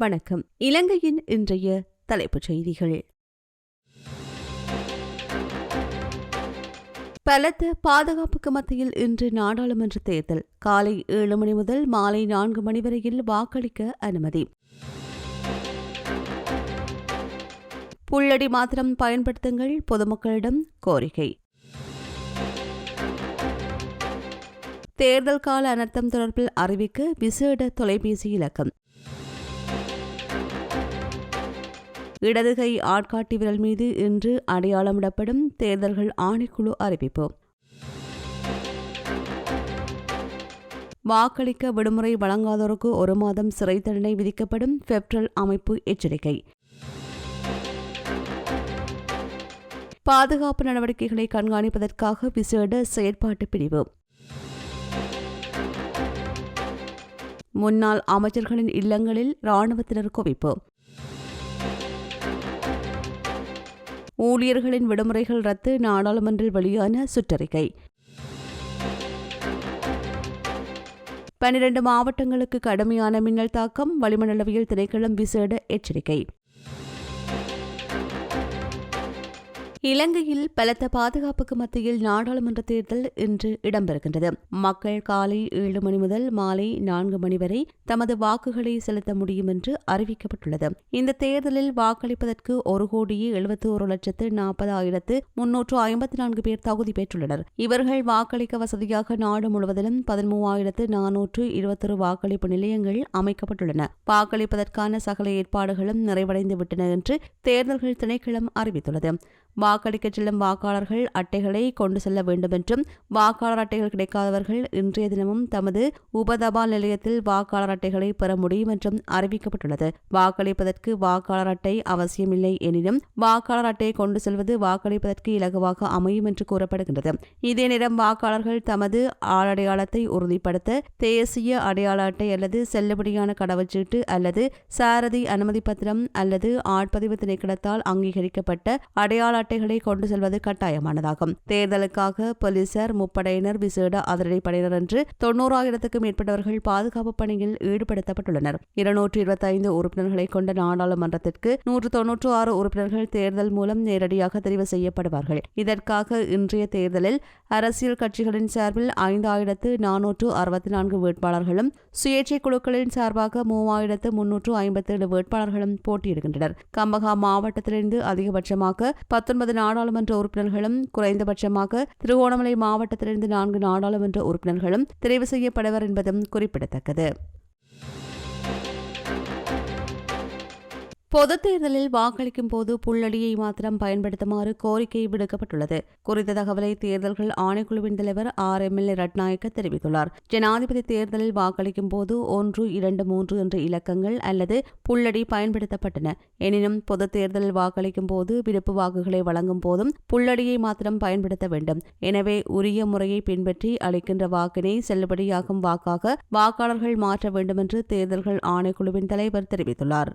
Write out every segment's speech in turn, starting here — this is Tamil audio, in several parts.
வணக்கம். இலங்கையின் இன்றைய தலைப்புச் செய்திகள். பலத்த பாதுகாப்புக்கு மத்தியில் இன்று நாடாளுமன்ற தேர்தல். காலை ஏழு மணி முதல் மாலை நான்கு மணி வரையில் வாக்களிக்க அனுமதி. புள்ளடி மாத்திரம் பயன்படுத்துங்கள் பொதுமக்களிடம் கோரிக்கை. தேர்தல் கால அனர்த்தம் தொடர்பில் அறிவிக்க விசேட தொலைபேசி இலக்கம். இடதுகை ஆட்காட்டி விரல் மீது இன்று அடையாளமிடப்படும் தேர்தல்கள் ஆணைக்குழு அறிவிப்பு. வாக்களிக்க விடுமுறை வழங்காதோருக்கு ஒரு மாதம் சிறை தண்டனை விதிக்கப்படும் பெப்ரல் அமைப்பு எச்சரிக்கை. பாதுகாப்பு நடவடிக்கைகளை கண்காணிப்பதற்காக விசேட செயற்பாட்டு பிரிவு. முன்னாள் அமைச்சர்களின் இல்லங்களில் ராணுவத்தினர் குவிப்பு. ஊழியர்களின் விடுமுறைகள் ரத்து நாடாளுமன்றில் வெளியான சுற்றறிக்கை. பனிரண்டு மாவட்டங்களுக்கு கடுமையான மின்னல் தாக்கம் வளிமண்டலவியல் திணைக்களம் விசேட எச்சரிக்கை. இலங்கையில் பலத்த பாதுகாப்புக்கு மத்தியில் நாடாளுமன்ற தேர்தல் இன்று இடம்பெறுகின்றது. மக்கள் காலை ஏழு மணி முதல் மாலை நான்கு மணி வரை தமது வாக்குகளை செலுத்த முடியும் என்று அறிவிக்கப்பட்டுள்ளது. இந்த தேர்தலில் வாக்களிப்பதற்கு ஒரு கோடியே எழுபத்தி ஒரு லட்சத்து நாற்பதாயிரத்து முன்னூற்று ஐம்பத்தி நான்கு பேர் தகுதி பெற்றுள்ளனர். இவர்கள் வாக்களிக்க வசதியாக நாடு முழுவதிலும் பதிமூவாயிரத்து நானூற்று இருபத்தொரு வாக்களிப்பு நிலையங்கள் அமைக்கப்பட்டுள்ளன. வாக்களிப்பதற்கான சகல ஏற்பாடுகளும் நிறைவடைந்து விட்டன என்று தேர்தல்கள் திணைக்களம் அறிவித்துள்ளது. வாக்களிக்க செல்லும் வாக்காளர்கள் அட்டைகளை கொண்டு செல்ல வேண்டும் என்றும் வாக்காளர் அட்டைகள் கிடைக்காதவர்கள் இன்றைய தினமும் தமது உபதபால் நிலையத்தில் வாக்காளர் அட்டைகளை பெற முடியும் என்றும் அறிவிக்கப்பட்டுள்ளது. வாக்களிப்பதற்கு வாக்காளர் அட்டை அவசியமில்லை எனினும் வாக்காளர் அட்டையை கொண்டு செல்வது வாக்களிப்பதற்கு இலகுவாக அமையும் என்று கூறப்படுகின்றது. இதே நேரம் வாக்காளர்கள் தமது ஆளடையாளத்தை உறுதிப்படுத்த தேசிய அடையாள அட்டை அல்லது செல்லுபடியான கடவுச்சீட்டு அல்லது சாரதி அனுமதி பத்திரம் அல்லது ஆட்பதிவு திணைக்களத்தால் அங்கீகரிக்கப்பட்ட அடையாள அட்டைகளை கொண்டு செல்வது கட்டாயமானதாகும். தேர்தலுக்காக போலீசார் முப்படையினர் விசேட அதிரடிப்படையினர் என்று தொன்னூறாயிரத்துக்கும் மேற்பட்டவர்கள் பாதுகாப்பு பணியில் ஈடுபடுத்தப்பட்டுள்ளனர். இருநூற்று இருபத்தைந்து உறுப்பினர்களை கொண்ட நாடாளுமன்றத்திற்கு நூற்று தொன்னூற்று ஆறு உறுப்பினர்கள் தேர்தல் மூலம் நேரடியாக தெரிவு செய்யப்படுவார்கள். இதற்காக இன்றைய தேர்தலில் அரசியல் கட்சிகளின் சார்பில் ஐந்தாயிரத்து நானூற்று அறுபத்தி நான்கு வேட்பாளர்களும் சுயேட்சை குழுக்களின் சார்பாக மூவாயிரத்து முன்னூற்று ஐம்பத்தி ஏழு வேட்பாளர்களும் போட்டியிடுகின்றனர். கம்பகா மாவட்டத்திலிருந்து அதிகபட்சமாக பத்தொன்பது நாடாளுமன்ற உறுப்பினர்களும் குறைந்தபட்சமாக திருகோணமலை மாவட்டத்திலிருந்து நான்கு நாடாளுமன்ற உறுப்பினர்களும் தெரிவு செய்யப்படுவர் என்பதும் குறிப்பிடத்தக்கது. பொதுத் தேர்தலில் வாக்களிக்கும் போது புள்ளடியை மாத்திரம் பயன்படுத்துமாறு கோரிக்கை விடுக்கப்பட்டுள்ளது. குறித்த தகவலை தேர்தல்கள் ஆணைக்குழுவின் தலைவர் ஆர். எம். எல். ரட்நாயக்க தெரிவித்துள்ளார். ஜனாதிபதி தேர்தலில் வாக்களிக்கும் போது ஒன்று இரண்டு மூன்று என்ற இலக்கங்கள் அல்லது புள்ளடி பயன்படுத்தப்பட்டன. எனினும் பொதுத் தேர்தலில் வாக்களிக்கும் போது விடுப்பு வாக்குகளை வழங்கும் போதும் புள்ளடியை மாத்திரம் பயன்படுத்த வேண்டும். எனவே உரிய முறையை பின்பற்றி அளிக்கின்ற வாக்கினை செல்லுபடியாகும் வாக்காக வாக்காளர்கள் மாற்ற வேண்டும் என்று தேர்தல்கள் ஆணைக்குழுவின் தலைவர் தெரிவித்துள்ளார்.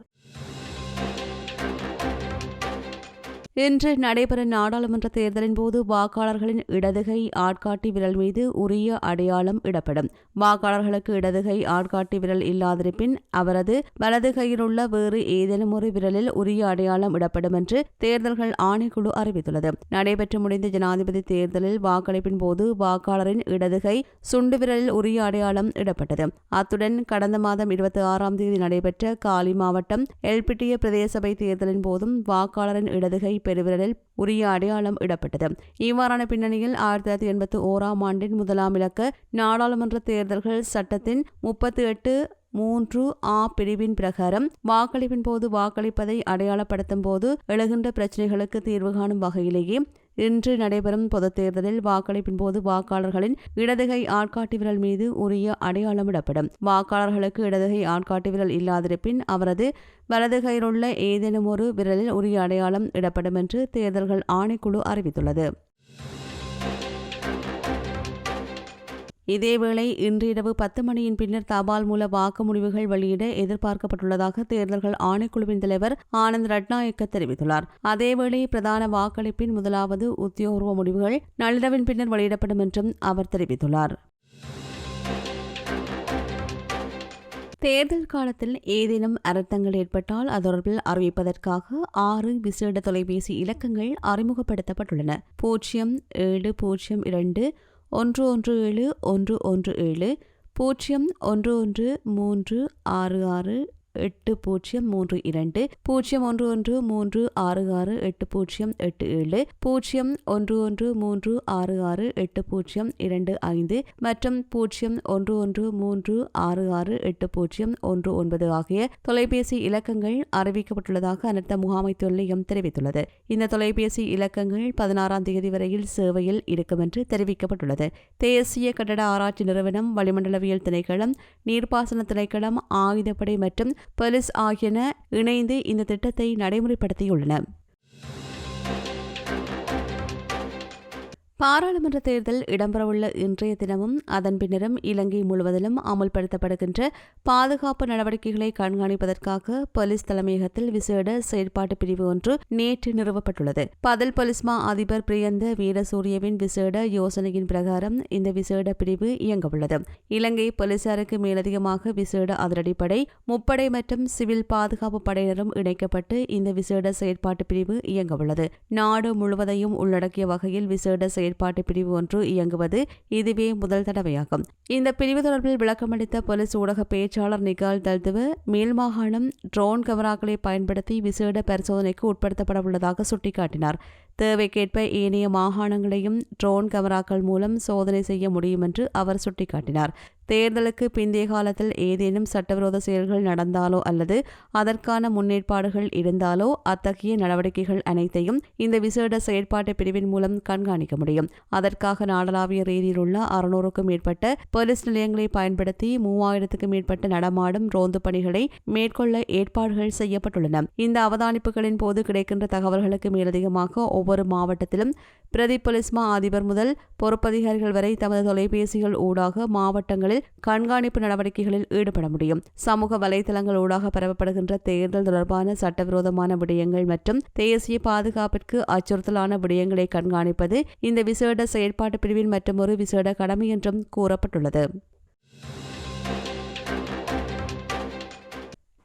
இன்று நடைபெறும் நாடாளுமன்ற தேர்தலின் போது வாக்காளர்களின் இடதுகை ஆட்காட்டி விரல் மீது உரிய அடையாளம் இடப்படும். வாக்காளர்களுக்கு இடதுகை ஆட்காட்டி விரல் இல்லாதிருப்பின் அவரது வலது கையில் உள்ள வேறு ஏதேனும் ஒரு விரலில் உரிய அடையாளம் இடப்படும் என்று தேர்தல்கள் ஆணைக்குழு அறிவித்துள்ளது. நடைபெற்று முடிந்த ஜனாதிபதி தேர்தலில் வாக்களிப்பின் போது வாக்காளரின் இடதுகை சுண்டு விரலில் உரிய அடையாளம் இடப்பட்டது. அத்துடன் கடந்த மாதம் இருபத்தி ஆறாம் தேதி நடைபெற்ற காலி மாவட்டம் எல்பிட்டிய பிரதேசபை தேர்தலின் போதும் வாக்காளரின் இடதுகை பெருவிரலில் உரிய அடையாளம் இடப்பட்டது. இவ்வாறான பின்னணியில் ஆயிரத்தி தொள்ளாயிரத்தி எண்பத்தி ஓராம் ஆண்டின் முதலாம் இலக்க நாடாளுமன்ற தேர்தல்கள் சட்டத்தின் முப்பத்தி எட்டு மூன்று ஆ பிரிவின் பிரகாரம் வாக்களிப்பின் போது வாக்களிப்பதை அடையாளப்படுத்தும் போது எழுகின்ற பிரச்சினைகளுக்கு தீர்வு காணும் வகையிலேயே இன்று நடைபெறும் பொதுத் தேர்தலில் வாக்களிப்பின் போது வாக்காளர்களின் இடதுகை ஆட்காட்டி விரல் மீது உரிய அடையாளமிடப்படும் வாக்காளர்களுக்கு இடதுகை ஆட்காட்டி விரல் இல்லாதிருப்பின் அவரது வலதுகையிலுள்ள ஏதேனும் ஒரு விரலில் உரிய அடையாளம் இடப்படும் என்று தேர்தல்கள் ஆணைக்குழு அறிவித்துள்ளது. இதேவேளை இன்றிரவு பத்து மணியின் பின்னர் தபால் மூல வாக்கு முடிவுகள் வெளியிட எதிர்பார்க்கப்பட்டுள்ளதாக தேர்தல்கள் ஆணைக்குழுவின் தலைவர் ஆனந்த் ரட்நாயக்க தெரிவித்துள்ளார். அதேவேளை பிரதான வாக்களிப்பின் முதலாவது உத்தியோகபூர்வ முடிவுகள் நள்ளிரவின் பின்னர் வெளியிடப்படும் என்றும் அவர் தெரிவித்துள்ளார். தேர்தல் காலத்தில் ஏதேனும் அர்த்தங்கள் ஏற்பட்டால் அது தொடர்பில் அறிவிப்பதற்காக ஆறு விசேட தொலைபேசி இலக்கங்கள் அறிமுகப்படுத்தப்பட்டுள்ளன. பூஜ்ஜியம் ஏழு பூஜ்ஜியம் இரண்டு ஒன்று ஒன்று ஏழு ஒன்று ஒன்று ஏழு பூஜ்ஜியம் ஒன்று ஒன்று மூன்று ஆறு ஆறு எட்டு பூஜ்ஜியம் மூன்று இரண்டு பூஜ்ஜியம் ஒன்று ஒன்று மூன்று ஆறு ஆறு எட்டு பூஜ்ஜியம் எட்டு ஏழு பூஜ்ஜியம் ஒன்று ஒன்று மூன்று ஆறு ஆறு எட்டு பூஜ்ஜியம் இரண்டு ஐந்து மற்றும் பூஜ்ஜியம் ஒன்று ஒன்று மூன்று ஆறு ஆறு எட்டு பூஜ்ஜியம் ஒன்று ஒன்பது ஆகிய தொலைபேசி இலக்கங்கள் அறிவிக்கப்பட்டுள்ளதாக அனர்த்த முகாமைத்துவ நிலையம் தெரிவித்துள்ளது. இந்த தொலைபேசி இலக்கங்கள் பதினாறாம் தேதி வரையில் சேவையில் இருக்கும் என்று தெரிவிக்கப்பட்டுள்ளது. தேசிய கட்டட ஆராய்ச்சி நிறுவனம் வளிமண்டலவியல் திணைக்களம் நீர்ப்பாசன திணைக்களம் ஆயுதப்படை மற்றும் பலிஸ் ஆகியன இணைந்து இந்த திட்டத்தை நடைமுறைப்படுத்தியுள்ளன. பாராளுமன்ற தேர்தல் இடம்பெறவுள்ள இன்றைய தினமும் அதன் பின்னரும் இலங்கை முழுவதிலும் அமுல்படுத்தப்படுகின்ற பாதுகாப்பு நடவடிக்கைகளை கண்காணிப்பதற்காக போலீஸ் தலைமையகத்தில் விசேட செயற்பாட்டு பிரிவு ஒன்று நேற்று நிறுவப்பட்டுள்ளது. பதில் பொலிஸ்மா அதிபர் பிரியந்த வீரசூரியவின் விசேட யோசனையின் பிரகாரம் இந்த விசேட பிரிவு இயங்கவுள்ளது. இலங்கை போலீசாருக்கு மேலதிகமாக விசேட அதிரடிப்படை முப்படை மற்றும் சிவில் பாதுகாப்பு படையினரும் இணைக்கப்பட்டு இந்த விசேட செயற்பாட்டு பிரிவு இயங்கவுள்ளது. நாடு முழுவதையும் உள்ளடக்கிய வகையில் விசேட செயல் செயற்பாட்டு பிரிவு ஒன்று இயங்குவது இதுவே முதல் தடவையாகும். இந்த பிரிவு தொடர்பில் விளக்கமளித்த போலீஸ் ஊடக பேச்சாளர் நிகால் தல்துவ மேல் மாகாணம் ட்ரோன் கமராக்களை பயன்படுத்தி விசேட பரிசோதனைக்கு உட்படுத்தப்பட உள்ளதாக சுட்டிக்காட்டினார். தேவைக்கேற்ப ஏனைய மாகாணங்களையும் ட்ரோன் கேமராக்கள் மூலம் சோதனை செய்ய முடியும் என்று அவர் சுட்டிக்காட்டினார். தேர்தலுக்கு பிந்தைய காலத்தில் ஏதேனும் சட்டவிரோத செயல்கள் நடந்தாலோ அல்லது அதற்கான முன்னேற்பாடுகள் இருந்தாலோ அத்தகைய நடவடிக்கைகள் அனைத்தையும் இந்த விசேட செயற்பாட்டு பிரிவின் மூலம் கண்காணிக்க முடியும். அதற்காக நாடளாவிய ரீதியில் உள்ள அறுநூறுக்கும் மேற்பட்ட போலீஸ் நிலையங்களை பயன்படுத்தி மூவாயிரத்துக்கும் மேற்பட்ட நடமாடும் ரோந்து பணிகளை மேற்கொள்ள ஏற்பாடுகள் செய்யப்பட்டுள்ளன. இந்த அவதானிப்புகளின் போது கிடைக்கின்ற தகவல்களுக்கு மேலதிகமாக ஒவ்வொரு மாவட்டத்திலும் பிரதி பொலிஸ்மா அதிபர் முதல் பொறுப்பதிகாரிகள் வரை தமது தொலைபேசிகள் ஊடாக மாவட்டங்களில் கண்காணிப்பு நடவடிக்கைகளில் ஈடுபட முடியும். சமூக வலைதளங்கள் ஊடாக பரவப்படுகின்ற தேர்தல் தொடர்பான சட்டவிரோதமான விடயங்கள் மற்றும் தேசிய பாதுகாப்பிற்கு அச்சுறுத்தலான விடயங்களை கண்காணிப்பது இந்த விசேட செயற்பாட்டு பிரிவின் மற்றொரு விசேட கடமை என்றும் கூறப்பட்டுள்ளது.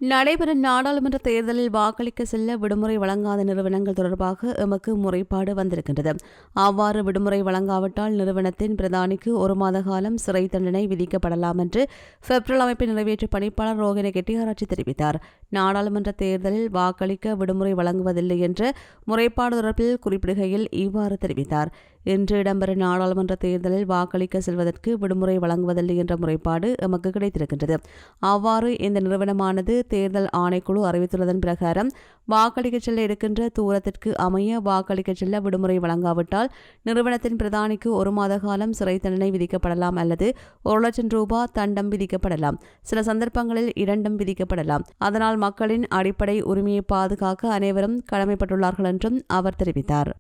நடைபெறும் நாடாளுமன்ற தேர்தலில் வாக்களிக்க செல்ல விடுமுறை வழங்காத நிறுவனங்கள் தொடர்பாக எமக்கு முறைப்பாடு வந்திருக்கின்றது. அவ்வாறு விடுமுறை வழங்காவிட்டால் நிறுவனத்தின் பிரதானிக்கு ஒரு மாத காலம் சிறை தண்டனை விதிக்கப்படலாம் என்று பெப்ரல் அமைப்பின் நிறைவேற்று பணிப்பாளர் ரோகிணி கெட்டியாராட்சி தெரிவித்தார். நாடாளுமன்ற தேர்தலில் வாக்களிக்க விடுமுறை வழங்குவதில்லை என்ற முறைப்பாடு தொடர்பில் குறிப்பிடுகையில் இவ்வாறு தெரிவித்தார். இன்று இடம்பெறும் நாடாளுமன்ற தேர்தலில் வாக்களிக்க செல்வதற்கு விடுமுறை வழங்குவதில்லை என்ற முறைப்பாடு எமக்கு கிடைத்திருக்கின்றது. அவ்வாறு இந்த நிறுவனமானது தேர்தல் ஆணைக்குழு அறிவித்துள்ளதன் பிரகாரம் வாக்களிக்க செல்ல இருக்கின்ற தூரத்திற்கு அமைய வாக்களிக்க செல்ல விடுமுறை வழங்காவிட்டால் நிறுவனத்தின் பிரதானிக்கு ஒரு மாத காலம் சிறை தண்டனை விதிக்கப்படலாம் அல்லது ஒரு லட்சம் ரூபாய் தண்டம் விதிக்கப்படலாம். சில சந்தர்ப்பங்களில் இரண்டும் விதிக்கப்படலாம். அதனால் மக்களின் அடிப்படை உரிமையை பாதுகாக்க அனைவரும் கடமைப்பட்டுள்ளார்கள் என்றும் அவர் தெரிவித்தார்.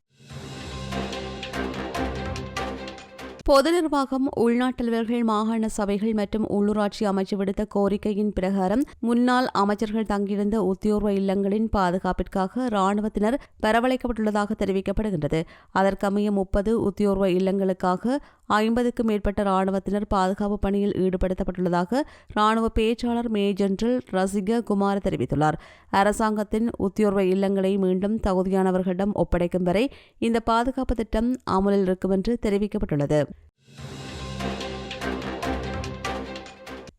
பொது நிர்வாகம் உள்நாட்டலுவர்கள் மாகாண சபைகள் மற்றும் உள்ளூராட்சி அமைச்சு விடுத்த கோரிக்கையின் பிரகாரம் முன்னாள் அமைச்சர்கள் தங்கியிருந்த உத்தியோர்வ இல்லங்களின் பாதுகாப்பிற்காக ராணுவத்தினர் வரவழைக்கப்பட்டுள்ளதாக தெரிவிக்கப்படுகின்றது. அதற்கமைய முப்பது உத்தியோர்வ இல்லங்களுக்காக ஐம்பதுக்கும் மேற்பட்ட ராணுவத்தினர் பாதுகாப்பு பணியில் ஈடுபடுத்தப்பட்டுள்ளதாக ராணுவ பேச்சாளர் மேஜென்ரல் ரசிக குமார் தெரிவித்துள்ளார். அரசாங்கத்தின் உத்தியோர்வ இல்லங்களை மீண்டும் தகுதியானவர்களிடம் ஒப்படைக்கும் வரை இந்த பாதுகாப்பு திட்டம் அமலில் இருக்கும் என்று தெரிவிக்கப்பட்டுள்ளது.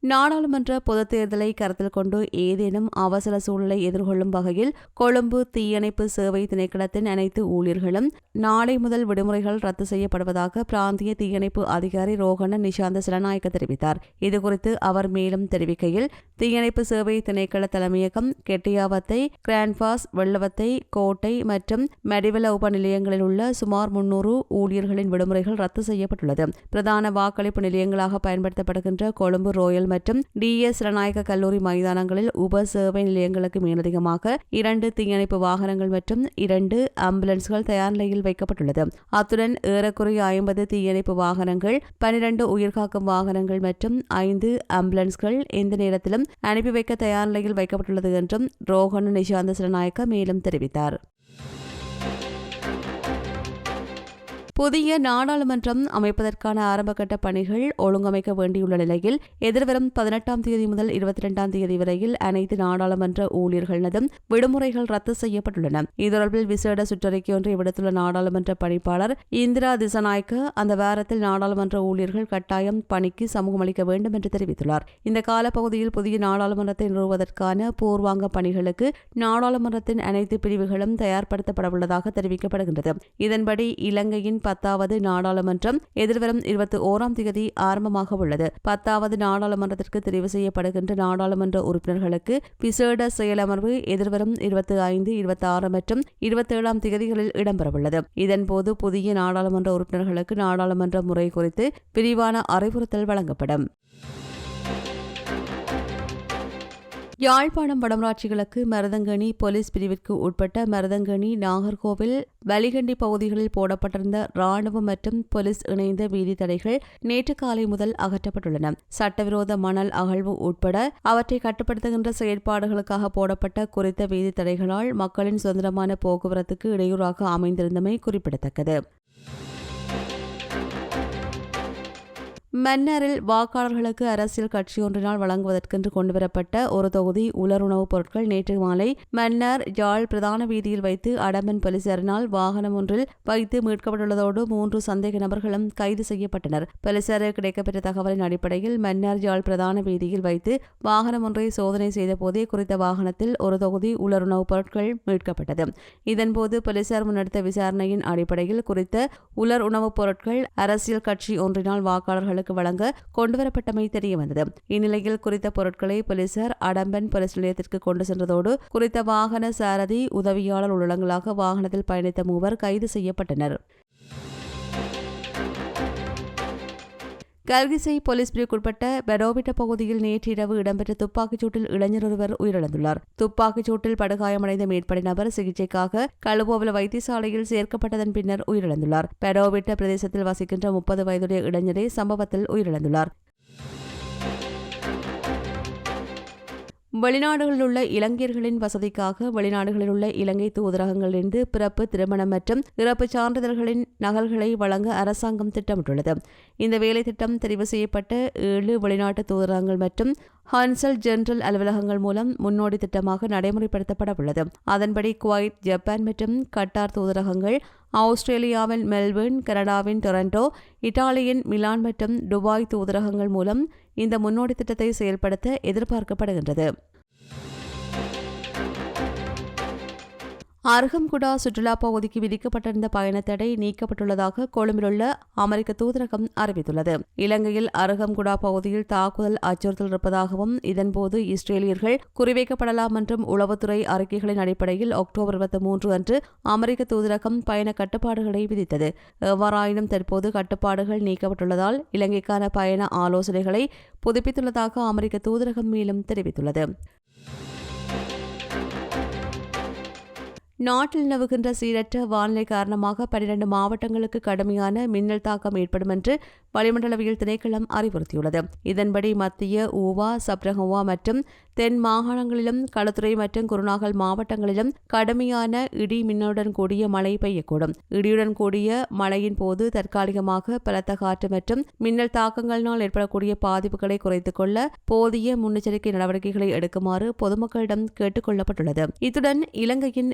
நாடாளுமன்ற பொதுத் தேர்தலை கருத்தில் கொண்டு ஏதேனும் அவசர சூழலை எதிர்கொள்ளும் வகையில் கொழும்பு தீயணைப்பு சேவை திணைக்களத்தின் அனைத்து ஊழியர்களும் நாளை முதல் விடுமுறைகள் ரத்து செய்யப்படுவதாக பிராந்திய தீயணைப்பு அதிகாரி ரோகண நிஷாந்த சிலநாயக்க தெரிவித்தார். இதுகுறித்து அவர் மேலும் தெரிவிக்கையில் தீயணைப்பு சேவை திணைக்கள தலைமையகம் கெட்டியாவத்தை கிராண்ட்பாஸ் வெள்ளவத்தை கோட்டை மற்றும் மெடிவல உப நிலையங்களில் உள்ள சுமார் முன்னூறு ஊழியர்களின் விடுமுறைகள் ரத்து செய்யப்பட்டுள்ளது. பிரதான வாக்களிப்பு நிலையங்களாக பயன்படுத்தப்படுகின்ற கொழும்பு ரோயல் மற்றும் டி எஸ் ரணாயக கல்லூரி மைதானங்களில் உப சேவை நிலையங்களுக்கு மேலதிகமாக இரண்டு தீயணைப்பு வாகனங்கள் மற்றும் இரண்டு ஆம்புலன்ஸ்கள் தயார் நிலையில் வைக்கப்பட்டுள்ளது. அத்துடன் ஏறக்குறைய ஐம்பது தீயணைப்பு வாகனங்கள் பனிரண்டு உயிர்காக்கும் வாகனங்கள் மற்றும் ஐந்து ஆம்புலன்ஸ்கள் எந்த நேரத்திலும் அனுப்பி வைக்க தயார் நிலையில் வைக்கப்பட்டுள்ளது என்றும் ரோஹன் நிஷாந்த சிறநாயக்க மேலும் தெரிவித்தார். புதிய நாடாளுமன்றம் அமைப்பதற்கான ஆரம்பகட்ட பணிகள் ஒழுங்கமைக்க வேண்டியுள்ள நிலையில் எதிர்வரும் பதினெட்டாம் தேதி முதல் இருபத்தி இரண்டாம் தேதி வரையில் அனைத்து நாடாளுமன்ற ஊழியர்களதும் விடுமுறைகள் ரத்து செய்யப்பட்டுள்ளன. இது தொடர்பில் விசேட சுற்றறிக்கை ஒன்றை விடுத்துள்ள நாடாளுமன்ற பணிப்பாளர் இந்திரா திசநாயக்க அந்த வாரத்தில் நாடாளுமன்ற ஊழியர்கள் கட்டாயம் பணிக்கு சமூகம் அளிக்க வேண்டும் என்று தெரிவித்துள்ளார். இந்த காலப்பகுதியில் புதிய நாடாளுமன்றத்தை நிறுவுவதற்கான பூர்வாங்க பணிகளுக்கு நாடாளுமன்றத்தின் அனைத்து பிரிவுகளும் தயார்படுத்தப்படவுள்ளதாக தெரிவிக்கப்படுகின்றது. இதன்படி இலங்கையின் பத்தாவது நாடாளுமன்றம் எதிர்வரும் இருபத்தி ஓராம் தேதி ஆரம்பமாக உள்ளது. பத்தாவது நாடாளுமன்றத்திற்கு தெரிவு செய்யப்படுகின்ற நாடாளுமன்ற உறுப்பினர்களுக்கு விசேட செயலமர்வு எதிர்வரும் இருபத்தி ஐந்து இருபத்தி ஆறு மற்றும் இருபத்தி ஏழாம் தேதிகளில் இடம்பெறவுள்ளது. இதன்போது புதிய நாடாளுமன்ற உறுப்பினர்களுக்கு நாடாளுமன்ற முறை குறித்து விரிவான அறிவுறுத்தல் வழங்கப்படும். யாழ்ப்பாணம் வடமராட்சிகளுக்கு மருதங்கணி போலீஸ் பிரிவிற்கு உட்பட்ட மருதங்கனி நாகர்கோவில் வலிகண்டி பகுதிகளில் போடப்பட்டிருந்த ராணுவம் மற்றும் போலீஸ் இணைந்த வீதி தடைகள் நேற்று காலை முதல் அகற்றப்பட்டுள்ளன. சட்டவிரோத மணல் அகழ்வு உட்பட அவற்றை கட்டுப்படுத்துகின்ற செயற்பாடுகளுக்காக போடப்பட்ட குறித்த வீதி தடைகளால் மக்களின் சுதந்திரமான போக்குவரத்துக்கு இடையூறாக அமைந்திருந்தமை குறிப்பிடத்தக்கது. மன்னரில் வாக்காளர்களுக்கு அரசியல் கட்சி ஒன்றினால் வழங்குவதற்கென்று கொண்டுவரப்பட்ட ஒரு தொகுதி உலர் உணவுப் பொருட்கள் நேற்று மாலை மன்னர் யாழ் பிரதான வீதியில் வைத்து அடம்பன் போலீசாரினால் வாகனம் ஒன்றில் வைத்து மீட்கப்பட்டுள்ளதோடு மூன்று சந்தேக நபர்களும் கைது செய்யப்பட்டனர். போலீசாருக்கு கிடைக்கப்பெற்ற தகவலின் அடிப்படையில் மன்னர் யாழ் பிரதான வீதியில் வைத்து வாகனம் ஒன்றை சோதனை செய்த போதே குறித்த வாகனத்தில் ஒரு தொகுதி உலர் உணவுப் பொருட்கள் மீட்கப்பட்டது. இதன்போது போலீசார் முன்னெடுத்த விசாரணையின் அடிப்படையில் குறித்த உலர் உணவுப் பொருட்கள் அரசியல் கட்சி ஒன்றினால் வாக்காளர்கள் பொதுமக்களுக்கு வழங்க கொண்டுவரப்பட்டமை தெரியவந்தது. இந்நிலையில் குறித்த பொருட்களை போலீசார் அடம்பன் போலீஸ் நிலையத்திற்கு கொண்டு சென்றதோடு குறித்த வாகன சாரதி உதவியாளர் உள்ளடங்களாக வாகனத்தில் பயணித்த மூவர் கைது செய்யப்பட்டனர். கல்கிசை போலீஸ் பிரிவுக்குட்பட்ட பெரோவிட்ட பகுதியில் நேற்றிரவு இடம்பெற்ற துப்பாக்கிச்சூட்டில் இளைஞர் ஒருவர் உயிரிழந்துள்ளார். துப்பாக்கிச்சூட்டில் படுகாயமடைந்த மேற்படை நபர் சிகிச்சைக்காக கழுவோவில் வைத்தியசாலையில் சேர்க்கப்பட்டதன் பின்னர் உயிரிழந்துள்ளார். பெரோவிட்ட பிரதேசத்தில் வசிக்கின்ற முப்பது வயதுடைய இளைஞரே சம்பவத்தில் உயிரிழந்துள்ளார். வெளிநாடுகளில் உள்ள இலங்கையர்களின் வசதிக்காக வெளிநாடுகளில் உள்ள இலங்கை தூதரகங்களிலிருந்து பிறப்பு திருமணம் மற்றும் இறப்பு சான்றிதழ்களின் நகல்களை வழங்க அரசாங்கம் திட்டமிட்டுள்ளது. இந்த வேலை திட்டம் தெரிவு செய்யப்பட்ட ஏழு வெளிநாட்டு தூதரகங்கள் மற்றும் ஹான்சல் ஜெனரல் அலுவலகங்கள் மூலம் முன்னோடி திட்டமாக நடைமுறைப்படுத்தப்பட உள்ளது. அதன்படி குவைத் ஜப்பான் மற்றும் கட்டார் தூதரகங்கள் ஆஸ்திரேலியாவின் மெல்பர்ன் கனடாவின் டொரண்டோ இத்தாலியின் மிலான் மற்றும் துபாய் தூதரகங்கள் மூலம் இந்த முன்னோடி திட்டத்தை செயல்படுத்த எதிர்பார்க்கப்படுகின்றது. அருகம்குடா சுற்றுலா பகுதிக்கு விதிக்கப்பட்டிருந்த பயணத்தடை நீக்கப்பட்டுள்ளதாக கொழும்பிலுள்ள அமெரிக்க தூதரகம் அறிவித்துள்ளது. இலங்கையில் அருகம்குடா பகுதியில் தாக்குதல் அச்சுறுத்தல் இருப்பதாகவும் இதன்போது இஸ்ரேலியர்கள் குறிவைக்கப்படலாம் என்றும் உளவுத்துறை அறிக்கைகளின் அடிப்படையில் அக்டோபர் இருபத்தி மூன்று அன்று அமெரிக்க தூதரகம் பயண கட்டுப்பாடுகளை விதித்தது. எவ்வாறாயினும் தற்போது கட்டுப்பாடுகள் நீக்கப்பட்டுள்ளதால் இலங்கைக்கான பயண ஆலோசனைகளை புதுப்பித்துள்ளதாக அமெரிக்க தூதரகம் மேலும் தெரிவித்துள்ளது. நாட்டில் நிலவுகின்ற சீரற்ற வானிலை காரணமாக பனிரெண்டு மாவட்டங்களுக்கு கடுமையான மின்னல் தாக்கம் ஏற்படும் என்று வளிமண்டலவியல் திணைக்களம் அறிவுறுத்தியுள்ளது. இதன்படி மத்திய ஊவா சப்ரஹுவா மற்றும் தென் மாகாணங்களிலும் களத்துறை மற்றும் குருநாகல் மாவட்டங்களிலும் கடுமையான இடி மின்னலுடன் கூடிய மழை பெய்யக்கூடும். இடியுடன் கூடிய மழையின் போது தற்காலிகமாக பலத்த காற்று மற்றும் மின்னல் தாக்கங்களினால் ஏற்படக்கூடிய பாதிப்புகளை குறைத்துக் கொள்ள போதிய முன்னெச்சரிக்கை நடவடிக்கைகளை எடுக்குமாறு பொதுமக்களிடம் கேட்டுக் கொள்ளப்பட்டுள்ளது. இத்துடன் இலங்கையின்